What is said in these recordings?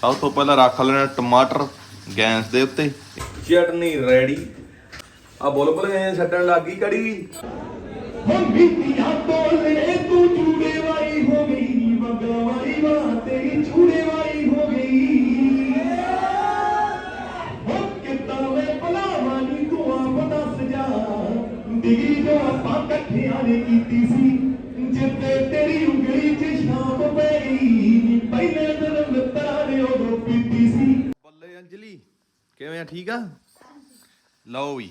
ਸਭ ਤੋਂ ਪਹਿਲਾਂ ਰੱਖ ਲੈਣਾ ਟਮਾਟਰ ਗੈਸ ਦੇ ਉੱਤੇ। ਚਟਨੀ ਰੈਡੀ ਆ ਬੁਲਬੁਲ ਐ ਛੱਡਣ ਲੱਗੀ ਕੜੀ। ਹੁਣ ਬੀਤੀਆਂ ਤੋਲੇ ਤੂੰ ਚੂੜੇ ਵਾਲੀ ਹੋ ਗਈ। ਵਗਾ ਵਾਲੀ ਵਾਂ ਤੇਰੀ ਚੂੜੇ ਵਾਲੀ ਹੋ ਗਈ। ਹੁਣ ਕਿੱਦਾਂ ਵੇ ਭਲਾਵਾਂ ਨੀ ਤੂੰ ਆਪ ਦੱਸ ਜਾ। ਡਿਗਰੀ ਜੋ ਆਪਾਂ ਇਕੱਠਿਆਂ ਨੇ ਕੀਤੀ ਸੀ। ਕਿਵੇਂ ਆ ਠੀਕ ਆ? ਲਓ ਵੀ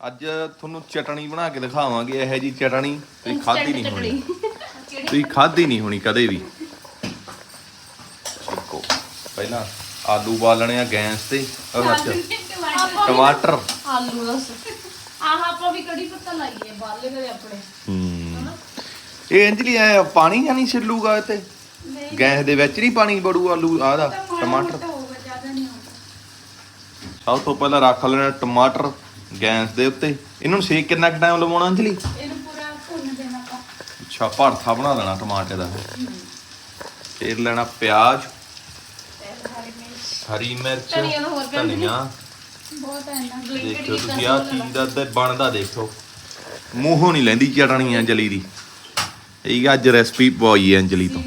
ਅੱਜ ਤੁਹਾਨੂੰ ਚਟਣੀ ਬਣਾ ਕੇ ਦਿਖਾਵਾਂਗੇ ਇਹੋ ਜੀ ਚਟਣੀ। ਤੁਸੀਂ ਖਾਧੀ ਨਹੀਂ ਹੋਣੀ। ਤੁਸੀਂ ਖਾਧੀ ਨਹੀਂ ਹੋਣੀ ਕਦੇ ਵੀ। ਦੇਖੋ ਪਹਿਲਾਂ ਆਲੂ ਬਾਲਣੇ ਆ ਗੈਸ ਤੇ ਅੱਛਾ ਟਮਾਟਰ। ਆਲੂ ਬਸ। ਆਹ ਆਪਾਂ ਵੀ ਕੜੀ ਪੱਤਾ ਲਾਈਏ ਬਾਲੇ ਕਰੇ ਆਪਣੇ। ਹੂੰ। ਇਹ ਅੰਜਲੀ ਐ ਪਾਣੀ ਜਾਂ ਨਹੀਂ ਛਿੱਲੂਗਾ ਤੇ ਗੈਸ ਦੇ ਵਿੱਚ ਨਹੀਂ ਪਾਣੀ ਬੜੂ ਆਲੂ ਆਦਾ ਟਮਾਟਰ ਹੋਊਗਾ ਜ਼ਿਆਦਾ ਨਹੀਂ ਹੋਊਗਾ ਸਭ ਤੋਂ ਪਹਿਲਾਂ ਰੱਖ ਲੈਣਾ ਟਮਾਟਰ ਗੈਸ ਦੇ ਉੱਤੇ। ਇਹਨਾਂ ਨੂੰ ਸੇਕ ਕਿੰਨਾ ਕੁ ਟਾਈਮ ਲਵਾਉਣਾ ਅੰਜਲੀ? ਇਹਨੂੰ ਪੂਰਾ ਭੁੰਨ ਦੇਣਾ ਆਪਾਂ। ਅੱਛਾ ਭਰਥਾ ਬਣਾ ਲੈਣਾ ਟਮਾਟਰ ਦਾ। ਫੇਰ ਲੈਣਾ ਪਿਆਜ਼ ਹਰੀ ਮਿਰਚ ਧਨੀਆ ਹੋਰ ਬਹੁਤ ਹੈ ਨਾ। ਦੇਖੋ ਤੁਸੀਂ ਆਹ ਚੀਜ਼ ਦਾ ਤੇ ਬਣਦਾ ਦੇਖੋ ਮੂੰਹੋਂ ਨਹੀਂ ਲੈਂਦੀ ਚਟਣੀ ਅੰਜਲੀ ਦੀ। ਇਹ ਅੱਜ ਰੈਸਪੀ ਪਵਾਈ ਹੈ ਅੰਜਲੀ ਤੋਂ।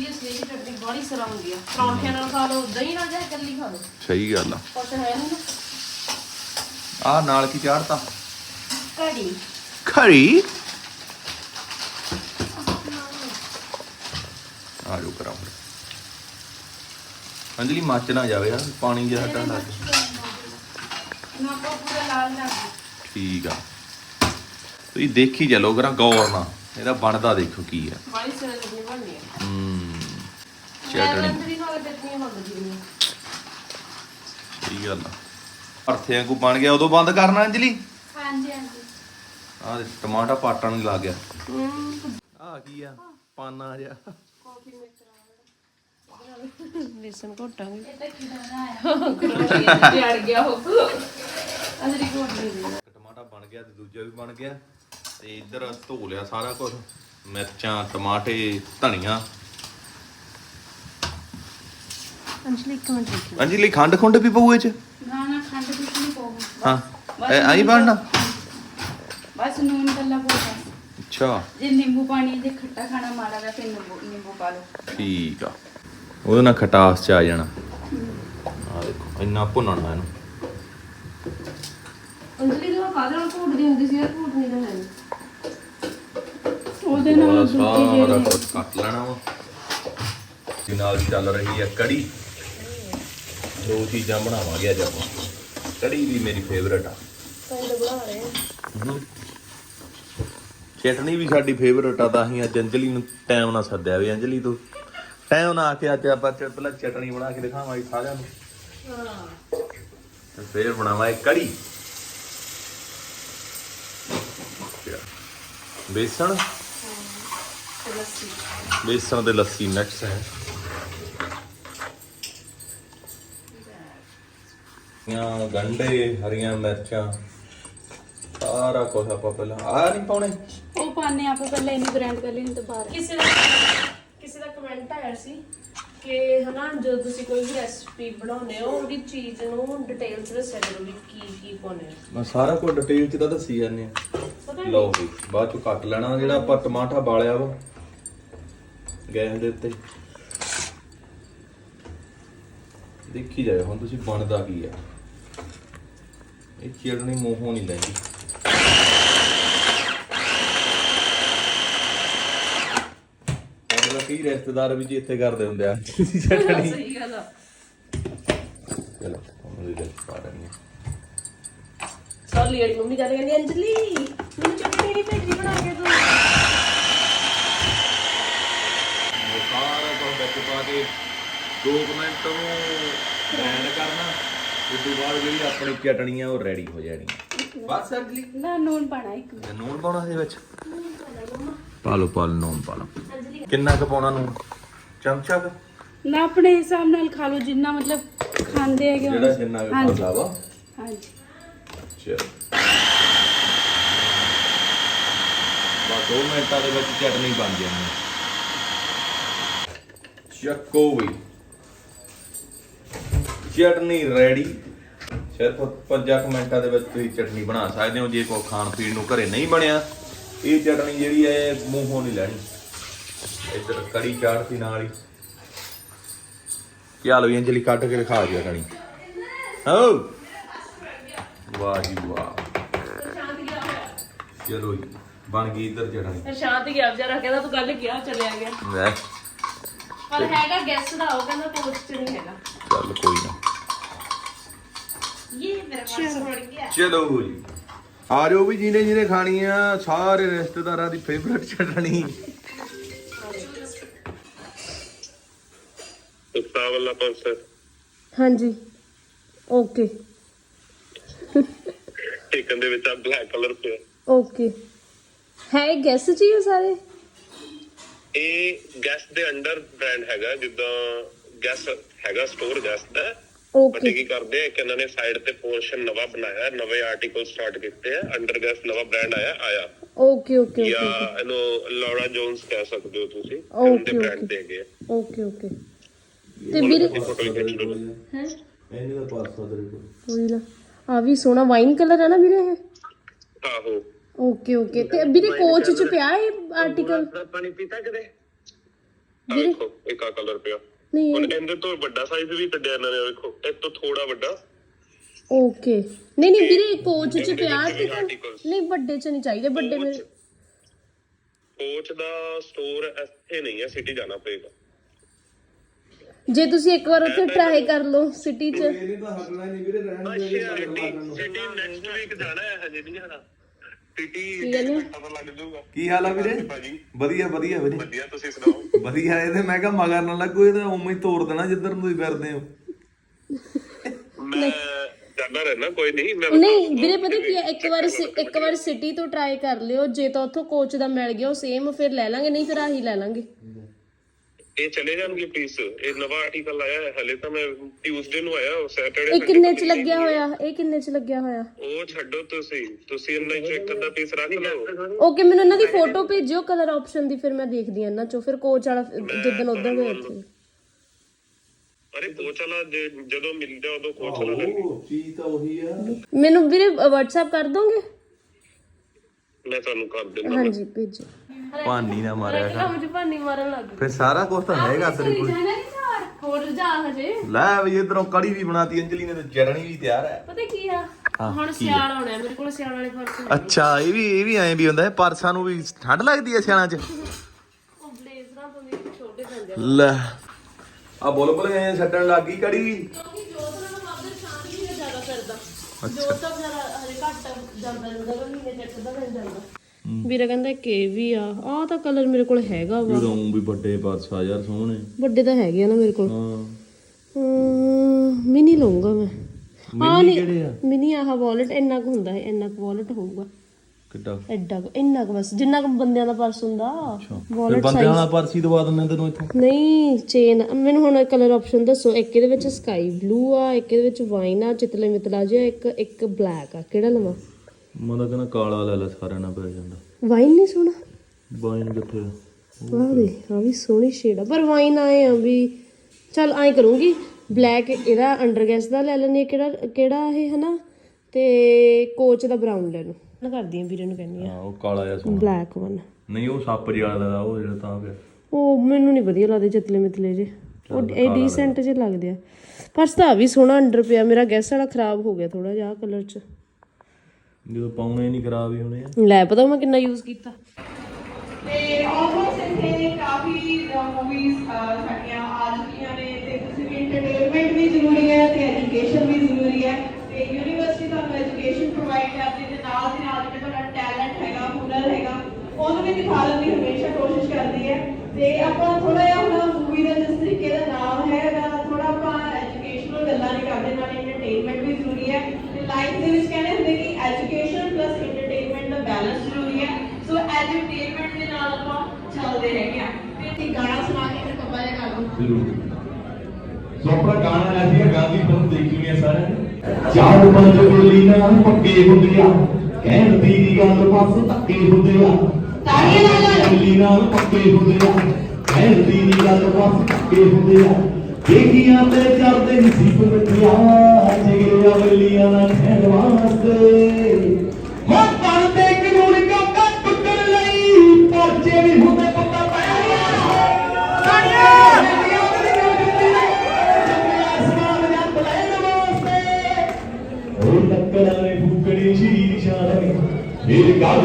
ਆ। ਪਰੌਂਠਿਆਂ ਨਾਲ ਖਾ ਲਓ ਇਕੱਲੀ ਖਾ ਲਓ। ਸਹੀ ਗੱਲ ਆ। ਕੁਛ ਹੈ ਨਹੀਂ ਨਾ ਆਹ ਨਾਲ ਕੀ ਚਾੜਤਾ? ਕੜੀ ਖਰੀ ਆ ਜੋ ਕਰਾਂ ਅੰਜਲੀ ਮੱਚ ਨਾ ਜਾਵੇ ਆ ਪਾਣੀ ਜਿਹਾ ਹਟਣ ਲੱਗ ਗਿਆ। ਨਾ ਕੋ। ਪੂਰਾ ਲਾਲ ਲੱਗ ਠੀਕ ਆ। ਤੁਸੀਂ ਦੇਖੀ ਚੱਲੋ ਕਰਾਂ ਗੌਰ ਨਾਲ। ਇਹਦਾ ਬਣਦਾ ਦੇਖੋ ਕੀ ਆ। ਬੜੀ ਸਰਾ ਚਟਨੀ ਬਣਨੀ ਹੈ ਹੂੰ। ਚਟਨੀ ਚਟਣੀ। ਅੰਦਰ ਹੀ ਬਣਦੀ ਨਹੀਂ ਸਹੀ ਗੱਲ ਆ। ਭਰਥੇ ਵਾਂਗੂ ਬਣ ਗਿਆ ਉਦੋਂ ਬੰਦ ਕਰਨਾ ਅੰਜਲੀ? ਹਾਂਜੀ ਹਾਂਜੀ। ਆਹ ਟਮਾਟਰ ਪਾਟਣ ਨੂੰ ਲੱਗ ਗਿਆ। ਹੂੰ। ਆ ਕੀ ਆ? ਪਾਨਾ ਜਿਹਾ। ਬੇਸਨ ਘੋਟਾਂਗੇ। ਇਹ ਤਾਂ ਕੀ ਬਣਾਇਆ? ਜੜ ਗਿਆ ਉਹ। ਅਜਰੀ ਘੋਟ ਨਹੀਂ ਇੱਕ ਟਮਾਟਰ ਬਣ ਗਿਆ ਤੇ ਦੂਜਾ ਵੀ ਬਣ ਗਿਆ। ਤੇ ਇੱਧਰ ਧੋ ਲਿਆ ਸਾਰਾ ਕੁਝ ਮਿਰਚਾਂ ਟਮਾਟੇ ਧਨੀਆ। ਅੰਜਲੀ ਇੱਕ ਮਿੰਟ ਰੁਕਿਓ ਅੰਜਲੀ ਖੰਡ ਖੁੰਡ ਵੀ ਪਊ ਇਹ ਚ? ਨਾ ਨਾ ਖੰਡ ਕੁਛ ਨਹੀਂ ਪਾਉ ਹਾਂ। ਇਹ ਆਈ ਬਣਨਾ? ਬਸ ਨੂਨ ਕੱਲਾ ਪਾਉ ਅੱਛਾ। ਜੇ ਨਿੰਬੂ ਪਾਣੀ ਦੇ ਖੱਟਾ ਖਾਣਾ ਮਾੜਾ ਦਾ ਫਿਰ ਨਿੰਬੂ ਨਿੰਬੂ ਪਾ ਲਓ। ਠੀਕ ਆ। ਉਹਦੇ ਨਾਲ ਖਟਾਸ ਚ ਆ ਜਾਣਾ। ਆ ਦੇਖੋ ਇੰਨਾ ਭੁੰਨਣਾ ਇਹਨੂੰ। ਅੰਜਲੀ ਜਦੋਂ ਕਾਹਦੇ ਨਾਲ ਘੋਟਦੀ ਹੁੰਦੀ ਸੀ? ਇਹ ਘੋਟ ਨਹੀਂ ਤਾਂ ਹੈ। ਉਹਦੇ ਨਾਲ ਦੂਜੀ ਸਾਰਾ ਜਿਹੜੀ ਕੁਝ ਕੱਟ ਲੈਣਾ ਵਾ। ਨਾਲ ਚੱਲ ਰਹੀ ਹੈ ਕੜੀ। ਦੋ ਚੀਜ਼ਾਂ ਬਣਾਵਾਂਗੇ ਅੱਜ ਆਪਾਂ। ਕੜੀ ਵੀ ਮੇਰੀ ਫੇਵਰਟ ਆ। ਹਮ। ਚਟਨੀ ਵੀ ਸਾਡੀ ਫੇਵਰਟ ਆ ਤਾਂ ਅਸੀਂ ਅੱਜ ਅੰਜਲੀ ਨੂੰ ਟਾਈਮ ਨਾਲ ਸੱਦਿਆ ਵੀ ਅੰਜਲੀ ਤੂੰ। ਟਾਈਮ ਨਾਲ ਆ ਕੇ ਅੱਜ ਆਪਾਂ ਚ- ਪਹਿਲਾਂ ਚਟਨੀ ਬਣਾ ਕੇ ਦਿਖਾਵਾਂਗੇ ਸਾਰਿਆਂ ਨੂੰ। ਤੇ ਫੇਰ ਬਣਾਵਾਂਗੇ ਕੜੀ। ਬੇਸਣ? ਬੇਸਣ ਤੇ ਲੱਸੀ ਮਿਕਸ ਹੈ। ਯਾ ਗੰਡੇ ਹਰੀਆਂ ਮਿਰਚਾਂ ਸਾਰਾ ਕੁਝ ਆਪਾਂ ਪਹਿਲਾਂ ਆ ਨਹੀਂ ਪਾਉਣੇ? ਉਹ ਪਾਣੇ ਆਪ ਪਹਿਲਾਂ ਇਹਨੂੰ ਗ੍ਰਾਈਂਡ ਕਰ ਲੈਣ ਤੋਂ ਬਾਅਦ ਕਿਸੇ ਦਾ ਕਿਸੇ ਦਾ ਕਮੈਂਟ ਆਇਆ ਸੀ ਕਿ ਹਨਾ ਜਦੋਂ ਤੁਸੀਂ ਕੋਈ ਵੀ ਰੈਸਪੀ ਬਣਾਉਂਦੇ ਹੋ ਉਹਦੀ ਚੀਜ਼ ਨੂੰ ਡਿਟੇਲ ਚ ਦੱਸਿਆ ਕਰੋ ਵੀ ਕੀ ਕੀ ਪਾਉਂਦੇ ਹੋ। ਮੈਂ ਸਾਰਾ ਕੁਝ ਡਿਟੇਲ ਚ ਤਾਂ ਦੱਸੀ ਜਾਂਦੇ ਆ ਲਓ ਵੀ ਬਾਅਦ ਚ ਕੱਟ ਲੈਣਾ ਜਿਹੜਾ ਆਪਾਂ ਟਮਾਟਰ ਬਾਲਿਆ ਵਾ ਗੈਸ ਦੇ ਉੱਤੇ। ਦੇਖੀ ਜਾਏ ਹੁਣ ਤੁਸੀਂ ਬਣਦਾ ਕੀ ਆ। ਇਹ ਚਟਣੀ ਮੂੰਹੋਂ ਨਹੀਂ ਲੈਂਦੀ ਅਗਲਾ ਕਈ ਰਿਸ਼ਤੇਦਾਰ ਵੀ ਜੀ ਇੱਥੇ ਕਰਦੇ ਹੁੰਦੇ ਆ? ਚਟਣੀ। ਸਹੀ ਗੱਲ ਆ। ਚਲੋ ਉਹਨੂੰ ਵੀ ਪਾ ਦਿੰਦੇ ਸੌਲੀ ਵਾਲੀ ਮੰਮੀ ਗੱਲ ਕਹਿੰਦੀ ਅੰਜਲੀ ਮੈਨੂੰ ਚਟਨੀ ਨਹੀਂ ਭੇਜੀ ਬਣਾ ਕੇ ਤੂੰ। ਸਾਰਾ ਕੁਝ ਵਿੱਚ ਪਾ ਕੇ 2 ਮਿੰਟ ਨੂੰ ਗ੍ਰਾਈਂਡ ਕਰਨਾ। ਉਸ ਤੋਂ ਬਾਅਦ ਜਿਹੜੀ ਆਪਣੀ ਚਟਣੀ ਆ ਉਹ ਰੈਡੀ ਹੋ ਜਾਣੀ ਆ। ਬਸ ਅਗਲੀ ਨਾ ਨੂਨ ਪਾਣਾ ਇੱਕ। ਤੇ ਨੂਨ ਪਾਉਣਾ ਇਹਦੇ ਵਿੱਚ? ਪਾ ਲਓ ਪਾ ਲਓ ਨੂਨ ਪਾ ਲਓ। ਕਿੰਨਾ ਕੁ ਪਾਉਣਾ ਨੂਨ? ਚਮਚਾ ਕੁ? ਨਾ ਆਪਣੇ ਹਿਸਾਬ ਨਾਲ ਖਾ ਲਓ ਜਿੰਨਾ ਮਤਲਬ ਖਾਂਦੇ ਹੈਗੇ ਜਿਹੜਾ ਜਿੰਨਾ ਕੁ ਹਾਂਜੀ। ਪਾਉਂਦਾ ਵਾ। ਹਾਂਜੀ। ਚਲੋ। ਬਸ 2 ਮਿੰਟਾਂ ਦੇ ਵਿੱਚ ਚਟਨੀ ਬਣ ਜਾਣੀ ਚੱਕੋ ਵੀ। ਚਟਨੀ ਰੈਡੀ ਸਿਰਫ 5 ਮਿੰਟਾਂ ਦੇ ਵਿੱਚ ਤੁਸੀਂ ਚਟਨੀ ਬਣਾ ਸਕਦੇ ਹੋ ਜੇ ਕੋਈ ਖਾਣ ਪੀਣ ਨੂੰ ਘਰੇ ਨਹੀਂ ਬਣਿਆ। ਇਹ ਚਟਨੀ ਜਿਹੜੀ ਹੈ ਮੂੰਹੋਂ ਨਹੀਂ ਲੈਣੀ। ਇੱਧਰ ਕੜੀ ਚਾੜਤੀ ਨਾਲ ਹੀ। ਕੀ ਹਾਲ ਹੋਈ ਅੰਜਲੀ ਕੱਟ ਕੇ ਦਿਖਾ ਦਿਆ ਕਣੀ ਹੋ ਵਾਹ ਜੀ ਵਾਹ। ਚਲੋ ਜੀ ਬਣ ਗਈ ਇੱਧਰ ਚਟਨੀ। ਸ਼ਾਂਤ ਗਿਆ ਵਿਚਾਰਾ ਕਹਿੰਦਾ ਤੂੰ ਗੱਲ ਕਿਹਾ ਚਲਿਆ ਗਿਆ। ਲੈ। ਪਰ ਹੈਗਾ ਗੈਸ ਦਾ ਉਹ ਕਹਿੰਦਾ ਚ ਨਹੀਂ ਹੈਗਾ। ਚੱਲ ਕੋਈ ਨਾ। ਇਹ ਮੇਰਾ ਗਿਆ ਚਲੋ ਜੀ। ਆ ਜਾਓ ਵੀ ਜਿਹਨੇ ਜਿਹਨੇ ਖਾਣੀ ਆ ਸਾਰੇ ਰਿਸ਼ਤੇਦਾਰਾਂ ਦੀ ਫੇਵਰਟ ਚਟਣੀ। ਵਾਲਾ ਹਾਂਜੀ। ਓਕੇ ਟਿਕਨ ਦੇ ਵਿੱਚ ਆ ਬਲੈਕ ਕਲਰ ਪਿਆ। ਓਕੇ ਹੈ ਗੈਸ ਚ ਹੀ ਆ ਸਾਰੇ? ਇਹ ਗੈਸ ਦੇ ਅੰਡਰ ਬ੍ਰਾਂਡ ਹੈਗਾ ਜਿੱਦਾਂ ਗੈਸ ਹੈਗਾ ਸਟੋਰ ਗੈਸ ਦਾ। ਬਟ ਓਕੇ ਇਹ ਕੀ ਕਰਦੇ ਆ ਇੱਕ ਇਹਨਾਂ ਨੇ ਸਾਈਡ ਤੇ ਪੋਰਸ਼ਨ ਨਵਾਂ ਬਣਾਇਆ ਨਵੇਂ ਆਰਟੀਕਲ ਸਟਾਰਟ ਕੀਤੇ ਆ ਅੰਡਰ ਗੈਸ ਨਵਾਂ ਬ੍ਰਾਂਡ ਆਇਆ ਆਇਆ। ਓਕੇ ਓਕੇ ਓਕੇ ਇਹਨੂੰ ਲੌਰਾ ਜੋਨਸ ਕਹਿ ਸਕਦੇ ਹੋ ਤੁਸੀਂ ਉਹਦੇ ਬ੍ਰਾਂਡ. ਦੇ ਆ। ਓਕੇ ਓਕੇ ਤੇ ਵੀਰੇ ਹੈ ਇਹਨੇ ਦਾ ਪਾਸਾ ਕੋਲ। ਕੋਈ ਨਾ। ਆ ਵੀ ਸੋਹਣਾ ਵਾਈਨ ਕਲਰ ਹੈ ਨਾ ਵੀਰੇ ਇਹ? ਆਹੋ। ਓਕੇ ਓਕੇ ਤੇ ਵੀਰੇ ਕੋਚ ਚ ਪਿਆ ਇਹ ਆਰਟੀਕਲ ਪਾਣੀ ਪੀਤਾ ਕਦੇ ਵੀਰੇ? ਦੇਖੋ ਇੱਕ ਆ ਕਲਰ ਪਿਆ। ਨਹੀਂ। ਹੁਣ ਇਹਦੇ ਤੋਂ ਵੱਡਾ ਸਾਈਜ਼ ਵੀ ਕੱਢਿਆ ਇਹਨਾਂ ਨੇ ਵੇਖੋ। ਇਹ ਤੋਂ ਥੋੜਾ ਵੱਡਾ। ਓਕੇ ਨਹੀਂ ਨਹੀਂ ਵੀਰੇ ਕੋਚ ਚ ਪਿਆ article? articles। ਨਹੀਂ ਵੱਡੇ ਚ ਨਹੀਂ ਚਾਹੀਦੇ ਵੱਡੇ ਮੇਰੇ ਕੋਚ ਦਾ ਸਟੋਰ ਇੱਥੇ ਨਹੀਂ ਹੈ ਸਿਟੀ ਜਾਣਾ ਪਏਗਾ। ਜੇ ਤੁਸੀਂ ਇੱਕ ਵਾਰ ਉੱਥੇ ਟਰਾਈ ਕਰ ਲਓ ਸਿਟੀ ਚ। ਇਹਨੇ ਤਾਂ ਹਟਣਾ ਨਹੀਂ ਵੀਰੇ ਰਹਿਣ ਦੇ ਸਿਟੀ ਨੈਕਸਟ ਵੀਕ ਜਾਣਾ ਹੈ ਹਜੇ ਨਹੀਂ ਜਾਣਾ? ਸਿਟੀ? ਪਤਾ ਲੱਗ ਜਾਊਗਾ। ਕੀ ਹਾਲ ਆ ਵੀਰੇ? ਭਾਜੀ। ਵਧੀਆ ਵਧੀਆ ਵੀਰੇ। ਵਧੀਆ ਤੁਸੀਂ ਸੁਣਾਓ? ਵਧੀਆ ਇਹਦੇ ਮੈਂ ਕਿਹਾ ਮਗਰ ਨਾ ਲੱਗੋ ਇਹ ਤਾਂ ਉਵੇਂ ਹੀ ਤੋੜ ਦੇਣਾ ਜਿੱਧਰ ਨੂੰ ਤੁਸੀਂ ਫਿਰਦੇ ਹੋ। ਮੈਂ ਜਾਣਾ ਰਹਿਣਾ ਕੋਈ ਨਹੀਂ ਮੈਂ ਨਹੀਂ ਵੀਰੇ ਪਤਾ ਕੀ ਹੈ ਇੱਕ ਵਾਰ ਸਿ- ਇੱਕ ਵਾਰ ਸਿਟੀ ਤੋਂ ਟਰਾਈ ਕਰ ਲਿਓ ਜੇ ਤਾਂ ਉੱਥੋਂ ਕੋਚ ਦਾ ਮਿਲ ਗਿਆ ਉਹ ਸੇਮ ਫਿਰ ਲੈ ਲਾਂਗੇ ਨਹੀਂ ਫਿਰ ਆਹੀ ਲੈ ਲਾਂਗੇ। ਇਹ ਚਲੇ ਜਾਣਗੇ ਪਲੀਜ਼ ਇਹ ਨਵਾਂ ਆਰਟੀਕਲ ਆਇਆ ਹੈ ਹਲੇ ਤਾਂ ਮੈਂ ਟਿਊਜ਼ਡੇ ਨੂੰ ਆਇਆ ਸੈਟਰਡੇ ਇਹ ਕਿੰਨੇ ਚ ਲੱਗਿਆ ਹੋਇਆ? ਇਹ ਕਿੰਨੇ ਚ ਲੱਗਿਆ ਹੋਇਆ? ਉਹ ਛੱਡੋ ਤੁਸੀਂ। ਤੁਸੀਂ ਇਹਨਾਂ ਚੋਂ ਇੱਕ ਅੱਧਾ ਪੀਸ ਰੱਖ ਲਓ। ਓਕੇ ਮੈਨੂੰ ਇਹਨਾਂ ਦੀ ਫੋਟੋ ਭੇਜਿਓ ਕਲਰ ਆਪਸ਼ਨ ਦੀ ਫਿਰ ਮੈਂ ਦੇਖਦੀ ਹਾਂ ਇਹਨਾਂ ਚੋਂ। ਫਿਰ ਕੋਚ ਵਾਲਾ ਜਿੱਦਣ ਉਧਰ ਦੇ ਇੱਥੇ ਅਰੇ ਕੋਚ ਵਾਲਾ ਜਦੋਂ ਮਿਲਦਾ ਉਦੋਂ ਕੋਚ ਵਾਲਾ ਲੈ ਲਓ। ਉਹ ਚੀਜ਼ ਤਾਂ ਉਹੀ ਆ। ਮੈਨੂੰ ਵੀਰੇ WhatsApp ਕਰ ਦੋਗੇ? ਮੈਂ ਤੁਹਾਨੂੰ ਕਰ ਦਿੰਦਾ ਹਾਂਜੀ ਭੇਜੋ। ਪਾਣੀ ਨਾ ਮਾਰਿਆ ਕਰ। ਮਾਰਨ ਲੱਗ ਫਿਰ ਸਾਰਾ ਕੁਝ ਤਾਂ ਹੈਗਾ ਤੇਰੇ ਕੋਲ। ਹੋਰ ਜਾ ਹਜੇ। ਲੈ ਵੀ ਇਧਰੋਂ ਕੜੀ ਵੀ ਬਣਾਤੀ ਅੰਜਲੀ ਨੇ ਤੇ ਚਟਣੀ ਵੀ ਤਿਆਰ ਹੈ। ਪਤਾ ਕੀ ਆ? ਹਾਂ, ਹੁਣ ਸਿਆਲ ਆਉਣਾ ਹੈ, ਮੇਰੇ ਕੋਲ ਸਿਆਲ ਵਾਲੇ ਪਰਸ ਅੱਛਾ ਇਹ ਵੀ ਇਹ ਵੀ ਐਂ ਵੀ ਹੁੰਦਾ ਹੈ ਪਰਸਾਂ ਨੂੰ ਵੀ ਠੰਡ ਲੱਗਦੀ ਹੈ ਸਿਆਲਾਂ 'ਚ। ਉਹ ਬਲੇਜ਼ਰਾਂ ਤੋਂ ਵੀ ਛੋਟੇ ਪੈਂਦੇ ਆ ਲੈ ਆ ਬੁਲਬੁਲ ਐ ਛੱਡਣ ਲੱਗੀ ਕੜੀ। ਕਿਉਂਕਿ ਜੋਤ ਨਾਲ ਮਾਦਰ ਸ਼ਾਂਤ ਹੀ ਜ਼ਿਆਦਾ ਕਰਦਾ ਜੋਤ ਤਾਂ ਜਰਾ ਹਰੇ ਘੱਟ ਜਾਂਦਾ ਰਹਿੰਦਾ ਵਾ ਮਹੀਨੇ ਜਾਂਦਾ। ਵੀਰਾ ਕਹਿੰਦਾ ਕਿ ਵੀ ਆ ਆਹ ਤਾਂ ਕਲਰ ਮੇਰੇ ਕੋਲ ਹੈਗਾ ਵਾ। ਉਦੋਂ ਵੀ ਵੱਡੇ ਪਰਸਾ ਯਾਰ ਸੋਹਣੇ। ਵੱਡੇ ਤਾਂ ਹੈਗੇ ਆ ਨਾ ਮੇਰੇ ਕੋਲ। ਹਾਂ। ਮਿਨੀ ਲਊਂਗਾ ਮੈਂ। ਆ ਮਿੰਨੀ ਕਿਹੜੇ ਆ? ਮਿਨੀ ਆਹ ਵਾਲਟ ਇੰਨਾ ਕੁ ਹੁੰਦਾ ਹੈ ਇੰਨਾ ਕੁ ਵਾਲਟ ਹੋਊਗਾ। ਕਿੱਡਾ ਐਡਾ ਕੁ ਇੰਨਾ ਕੁ ਬਸ ਜਿੰਨਾ ਕੁ ਬੰਦਿਆਂ ਦਾ ਪਰਸ ਹੁੰਦਾ ਫਿਰ ਵਾਲਟ ਬੰਦਿਆਂ ਵਾਲਾ ਪਰਸ ਹੀ ਦਵਾ ਦਿੰਦੇ ਤੈਨੂੰ ਇੱਥੋਂ? ਨਹੀਂ ਚੇਨ ਮੈਨੂੰ ਹੁਣ ਕਲਰ ਆਪਸ਼ਨ ਦੱਸੋ। ਇੱਕ ਇਹਦੇ ਵਿੱਚ ਸਕਾਈ ਬਲੂ ਆ ਇੱਕ ਇਹਦੇ ਵਿੱਚ ਵਾਈਨ ਆ ਚਿਤਲੇ ਮਿਤਲਾ ਜਿਹਾ ਇੱਕ ਇੱਕ ਬਲੈਕ ਆ। ਕਿਹੜਾ ਲਵਾਂ? ਮੈਂ ਤਾਂ ਕਹਿੰਦਾ ਕਾਲਾ ਲੈ ਲੈ ਸਾਰਿਆਂ ਨਾਲ ਪੈ ਜਾਂਦਾ। ਵਾਈਨ ਨਹੀਂ ਸੋਹਣਾ? ਬਾਈਨ ਕਿੱਥੇ ਆ? ਵਾਹ ਦੇ ਆ ਵੀ ਸੋਹਣੀ ਸ਼ੇਡ ਆ। ਪਰ ਵਾਈਨ ਆਏ ਆ ਵੀ ਚਲ ਐਂ ਕਰੂੰਗੀ। ਬਲੈਕ ਇਹਦਾ ਅੰਡਰਗੈਸ ਦਾ ਲੈ ਲੈਣੀ ਕਿਹੜਾ ਕਿਹੜਾ ਇਹ ਹਨਾ? ਤੇ ਕੋਚ ਦਾ ਬਰਾਊਨ ਲੈ ਲਓ ਮੈਂ ਕਰਦੀ ਆ ਵੀਰੇ ਨੂੰ ਕਹਿੰਦੀ ਆ। ਹਾਂ ਉਹ ਕਾਲਾ ਜਿਹਾ ਸੋਹਣਾ। ਬਲੈਕ ਵਨ ਨਹੀਂ ਉਹ ਸੱਪ ਜਿਹਾ ਦਾ ਉਹ ਜਿਹੜਾ ਤਾਂ ਪਿਆ ਉਹ ਮੈਨੂੰ ਨਹੀਂ ਵਧੀਆ ਲੱਗਦੇ ਚਤਲੇ ਮਿਤਲੇ ਜੇ। ਉਹ ਇਹ ਡੀਸੈਂਟ ਜੇ ਲੱਗਦੇ ਆ। ਪਰਸ ਤਾਂ ਵੀ ਸੋਹਣਾ ਅੰਡਰ ਪਿਆ। ਮੇਰਾ ਗੈਸ ਵਾਲਾ ਖਰਾਬ ਹੋ ਗਿਆ ਥੋੜਾ ਜਿਹਾ ਕਲਰ ਚ। ਜਦੋਂ ਪਾਉਣੇ ਨਹੀਂ ਖਰਾਬ ਹੀ ਹੋਣੇ ਆ। ਲੈ ਪਤਾ ਮੈਂ ਕਿੰਨਾ ਯੂਜ਼ ਕੀਤਾ। ਤੇ ਆਲਮੋਸਟ ਇੱਥੇ ਕਾਫੀ ਮੂਵੀਜ਼ ਸਾਡੀਆਂ ਆ ਚੁੱਕੀਆਂ ਨੇ ਤੇ ਤੁਸੀਂ ਵੀ entertainment ਵੀ ਜ਼ਰੂਰੀ ਹੈ ਤੇ ਐਜੂਕੇਸ਼ਨ ਵੀ ਜ਼ਰੂਰੀ ਹੈ ਤੇ ਯੂਨੀਵਰਸਿਟੀ ਤੁਹਾਨੂੰ ਐਜੂਕੇਸ਼ਨ ਪ੍ਰੋਵਾਈਡ ਕਰਦੀ ਤੇ ਨਾਲ ਦੀ ਨਾਲ ਜਿਹੜਾ ਤੁਹਾਡਾ ਟੈਲੈਂਟ ਹੈਗਾ ਹੁਨਰ ਹੈਗਾ ਉਹਨੂੰ ਵੀ ਦਿਖਾਉਣ ਦੀ ਹਮੇਸ਼ਾ ਕੋਸ਼ਿਸ਼ ਕਰਦੀ ਹੈ। ਤੇ ਆਪਾਂ ਥੋੜਾ ਜਿਹਾ ਹੁਣ ਮੂਵੀ ਦਾ ਜਿਸ ਤਰੀਕੇ ਦਾ ਨਾਮ ਹੈ ਦਾ ਥੋੜਾ ਆਪਾਂ ਐਜੂਕੇਸ਼ਨਲ ਗੱਲਾਂ ਨਹੀਂ ਕਰਦੇ ਨਾਲ entertainment ਵੀ ਜ਼ਰੂਰੀ ਹੈ। ਤੇ ਲਾਈਫ ਦੇ ਵਿੱਚ ਕਹਿੰਦੇ ਐਜ਼ ਐਂਟਰਟੇਨਮੈਂਟ ਦੇ ਨਾਲ ਆਪਾਂ ਚੱਲਦੇ ਹੈਗੇ ਆ ਤੇ ਅਸੀਂ ਗਾਣਾ ਸੁਣਾ ਕੇ ਫਿਰ ਪੱਪਾ ਜੀ ਕਰ ਦੋ ਜ਼ਰੂਰ। ਸੋ ਆਪਣਾ ਗਾਣਾ ਐਸੀ ਹੈ ਗਾਂਧੀ ਫਿਲਮ ਦੇਖੀ ਹੋਣੀ ਹੈ ਸਾਰਿਆਂ ਨੇ। ਚਾਰ ਬੰਦ ਗੋਲੀ ਨਾਲ ਪੱਕੇ ਹੁੰਦੀਆਂ ਕਹਿਣ ਦੀ ਗੱਲ ਬਸ ਧੱਕੇ ਹੁੰਦੀਆਂ ਤਾੜੀਆਂ ਨਾਲ ਗੋਲੀ ਨਾਲ ਪੱਕੇ ਹੁੰਦੀਆਂ ਕਹਿਣ ਦੀ ਗੱਲ ਬਸ ਧੱਕੇ ਹੁੰਦੀਆਂ ਦੇਖੀਆਂ ਤੇ ਚੜਦੇ ਨਸੀਬ ਮਿੱਠੀਆਂ ਜਿਗਰੀਆਂ ਬੱਲੀਆਂ ਨਾਲ ਖੇਡ ਵਾਸਤੇ।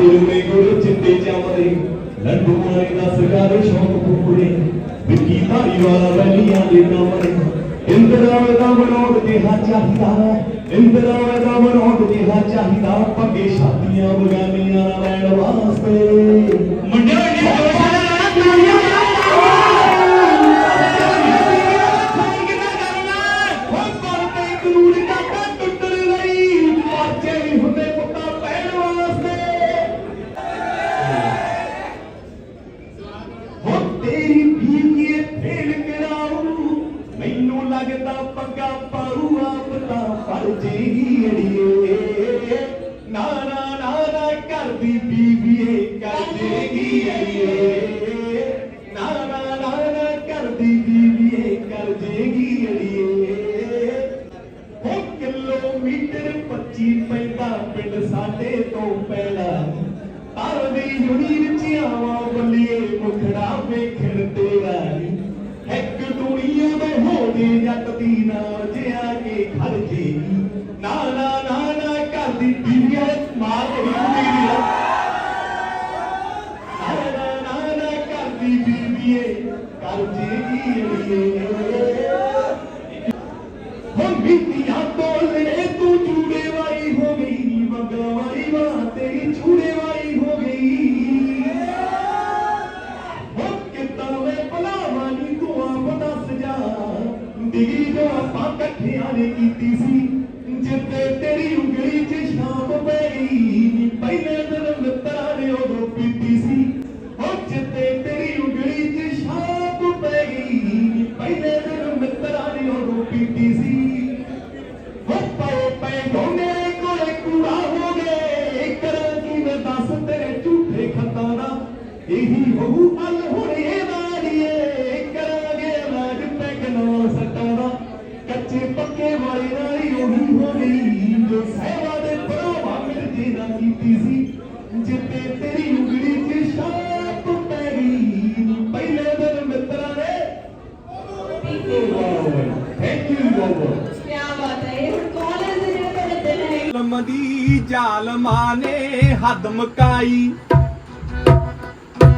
ആദ്യൊരുമയോട് ചിന്തിച്ചാമതി ലഡുമായി ദാസുകാരെ ശോകപ്പൂടെ ਵਿੱਕੀ ਧਾਰੀ ਵਾਲਾ ਬਲੀਆਂ ਦੇ ਨਾਮਰੇ ਇੰਦਰਾਵ ਦਾ ਮਨੋਦ ਜਿਹਾ ਚਾਹੀਦਾ ਇੰਦਰਾਵ ਦਾ ਮਨੋਦ ਜਿਹਾ ਚਾਹੀਦਾ ਪੱਕੇ ਸ਼ਾਦੀਆਂ ਬਗਾਨੀਆਂ ਲੈਣ ਵਾਸਤੇ ਮੁੰਡਿਆਂ ਦੀ ਜੀ ਪੈਂਦਾ ਪਿੰਡ ਸਾਡੇ ਤੋਂ ਪਹਿਲਾਂ। ਪਰਦੀ ਯੁਨੀ ਵਿੱਚ ਆਵਾਂ ਬੱਲੀਏ ਮੁਖੜਾ ਵੇਖਣ ਤੇਰਾ। ਇੱਕ ਦੁਨੀਆ ਦੇ ਹੋਣੀ ਜੱਟ ਦੀ ਨਾ ਜਿਆ ਪਾਸ ਤੇਰੇ ਝੂਠੇ ਖਤਾਂ ਦਾ ਇਹੀ ਹੋਊ ਦਮਕਾਈ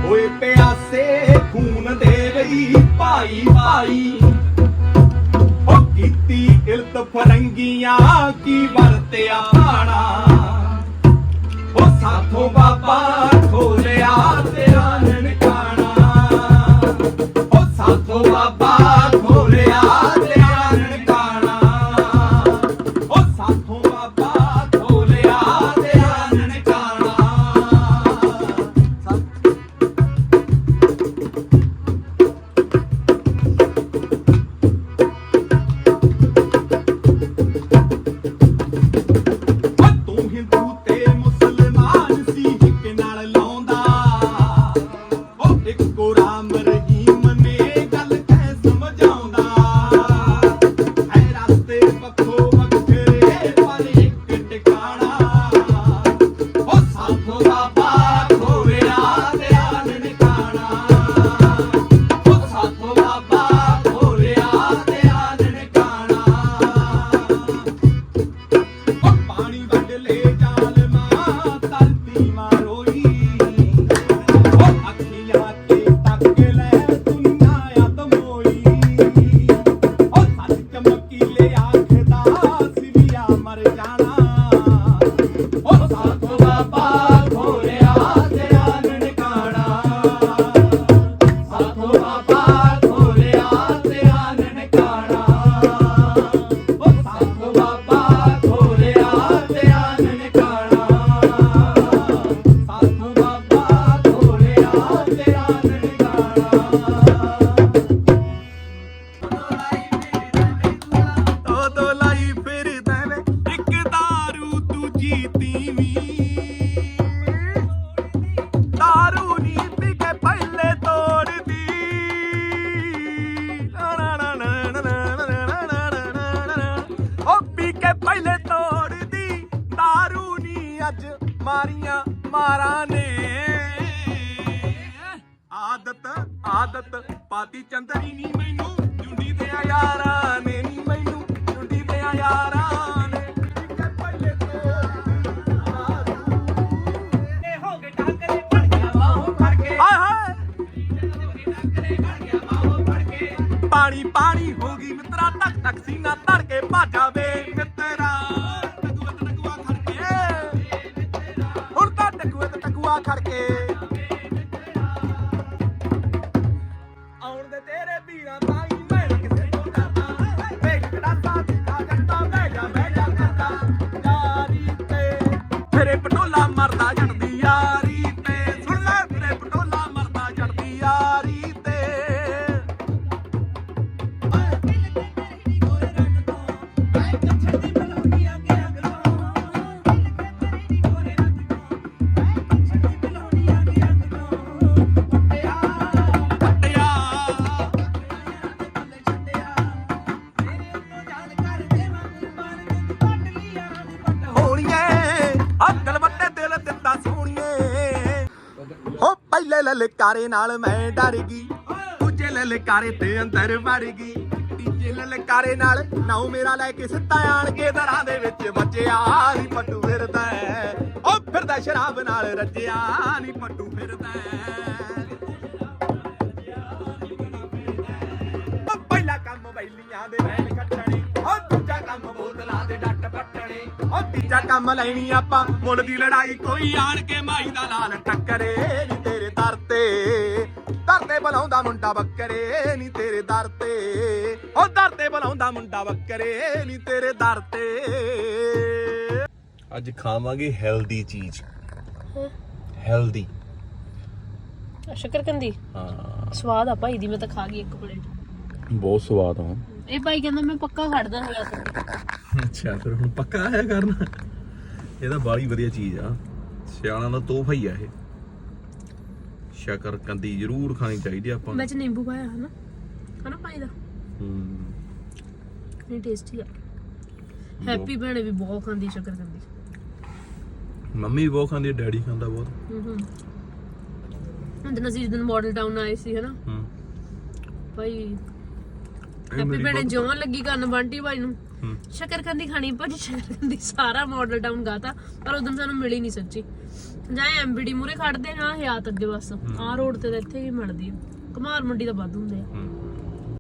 ਓਏ ਪਿਆਸੇ, ਖੂਨ ਦੇ ਗਈ ਭਾਈ ਭਾਈ। ਓ ਕੀਤੀ ਇਲਤ ਫਰੰਗੀਆਂ, ਕੀ ਵਰਤਿਆ ਪਾਣਾ ਓ ਸਾਥੋਂ ਬਾਬਾ ਖੋਲਿਆ ਤੇਰਾ ਨਨਕਾਣਾ। ਓ ਸਾਥੋਂ ਬਾਬਾ ਖੋਲਿਆ ਤੇਰਾ ਆਦਤ ਆਦਤ ਪਾਤੀ ਚੰਦਰੀ ਨੀ ਮੈਨੂੰ, ਜੁੰਡੀ ਤੇ ਯਾਰਾਂ ਨੇ ਨੀ ਮੈਨੂੰ, ਜੁੰਡੀ ਤੇ ਯਾਰਾਂ ਨੇ। ਕਿ ਪਹਿਲੇ ਇਹ ਹੋ ਗਏ ਟਾਕਰੇ ਫੜ ਗਿਆ ਬਾਹੋਂ ਫੜ ਕੇ ਹਾਏ ਹਾਏ। ਪਾਣੀ ਪਾਣੀ ਹੋ ਗਈ ਮਿੱਤਰਾ, ਟਕ ਟਕ ਸੀਨਾ ਧੜ ਕੇ ਭਾਜਾ ਵੇ। ਲਲਕਾਰੇ ਨਾਲ ਮੈਂ ਡਰ ਗਈ। ਦੂਜੇ ਲਲਕਾਰੇ ਤੇ ਅੰਦਰ ਵੜ ਗਈ। ਤੀਜੇ ਲਲਕਾਰੇ ਨਾਲ ਨਾਉ ਮੇਰਾ ਲੈ ਕੇ ਸਿੱਧਾ ਆਣ ਕੇ ਦਰਾਂ ਦੇ ਵਿੱਚ ਬੱਚਿਆ ਨੀ ਪੱਟੂ ਫਿਰਦਾ। ਉਹ ਫਿਰਦਾ ਸ਼ਰਾਬ ਨਾਲ ਰੱਜਿਆ ਨੀ ਪੱਟੂ ਫਿਰਦਾ। ਪਹਿਲਾ ਕੰਮ ਬੈਲੀਆਂ ਦੇ ਲੈਣ ਕੱਟਣੇ ਉਹ ਦੂਜਾ ਕੰਮ ਬੋਤਲਾਂ ਦੇ ਡੱਟ ਪੱਟਣੇ। ਉਹ ਤੀਜਾ ਕੰਮ ਲੈਣੀ ਆਪਾਂ, ਮੁੱਲ ਦੀ ਲੜਾਈ ਕੋਈ ਆਣ ਕੇ ਮਾਈ ਦਾ ਲਾਲ ਟੱਕਰੇ ਨੀ ਦਰ ਤੇ। ਦਰ ਤੇ ਬੁਲਾਉਂਦਾ ਮੁੰਡਾ ਬੱਕਰੇ ਨੀ ਤੇਰੇ ਦਰ ਤੇ। ਉਹ ਦਰ ਤੇ ਬੁਲਾਉਂਦਾ ਮੁੰਡਾ ਬੱਕਰੇ ਨੀ ਤੇਰੇ ਦਰ ਤੇ। ਅੱਜ ਖਾਵਾਂਗੇ ਹੈਲਦੀ ਚੀਜ਼। ਹੈਲਦੀ। ਸ਼ਕਰਕੰਦੀ ਹਾਂ। ਸਵਾਦ ਆ ਭਾਈ ਦੀ ਮੈਂ ਤਾਂ ਖਾ ਗਈ ਇੱਕ ਪਲੇਟ। ਬਹੁਤ ਸਵਾਦ ਆ। ਇਹ ਭਾਈ ਕਹਿੰਦਾ ਮੈਂ ਪੱਕਾ ਖੜਦਾ ਹੋਇਆ ਸੀ। ਅੱਛਾ ਫਿਰ ਹੁਣ ਪੱਕਾ ਆਇਆ ਕਰਨਾ? ਇਹ ਤਾਂ ਬਾਲੀ ਵਧੀਆ ਚੀਜ਼ ਆ। ਸਿਆਲਾਂ ਦਾ ਤੋਹਫਾ ਹੀ ਆ ਇਹ। ਸ਼ਕਰ ਕੰਦੀ ਜ਼ਰੂਰ ਖਾਣੀ ਚਾਹੀਦੀ ਆ ਆਪਾਂ ਨੂੰ। ਵਿੱਚ ਨਿੰਬੂ ਪਾਇਆ ਹਨਾ। ਹਨਾ ਭਾਈ ਦਾ? ਹੂੰ। ਨਹੀਂ ਟੇਸਟੀ ਆ। ਹੈਪੀ ਭੈਣੇ ਵੀ ਬਹੁਤ ਖਾਂਦੀ ਸ਼ਕਰਕੰਦੀ ਮੰਮੀ ਵੀ ਬਹੁਤ ਖਾਂਦੀ ਆ ਡੈਡੀ ਖਾਂਦਾ ਬਹੁਤ। ਹੂੰ ਹੂੰ। ਹੁਣ ਤਾਂ ਅਸੀਂ ਜਦੋਂ ਮਾਡਲ ਟਾਊਨ ਆਏ ਸੀ ਹਨਾ। ਹੂੰ। ਭਾਈ ਇਹ ਹੈਪੀ ਮੇਰੀ ਭੈਣੇ ਬਹੁਤ- ਲੱਗੀ ਕਰਨ ਬੰਟੀ ਭਾਈ ਨੂੰ। ਹੂੰ। ਸ਼ਕਰਕੰਦੀ ਖਾਣੀ ਭਾਜੀ ਸ਼ਕਰਕੰਦੀ ਸਾਰਾ ਮਾਡਲ ਟਾਊਨ ਗਾਤਾ ਪਰ ਉਦੋਂ ਸਾਨੂੰ ਮਿਲੀ ਨਹੀਂ ਸੱਚੀ। ਜਾਂ ਐਮਬੀਡੀ ਮੂਰੇ ਖੜਦੇ ਨਾ ਹਯਾਤ ਅੱਗੇ ਬਸ। ਆਹ ਰੋਡ ਤੇ ਤਾਂ ਇੱਥੇ ਹੀ ਮਿਲਦੀ ਆ। ਕੁਮਾਰ ਮੰਡੀ ਦਾ ਵੱਧ ਹੁੰਦੇ ਆ। ਹੂੰ।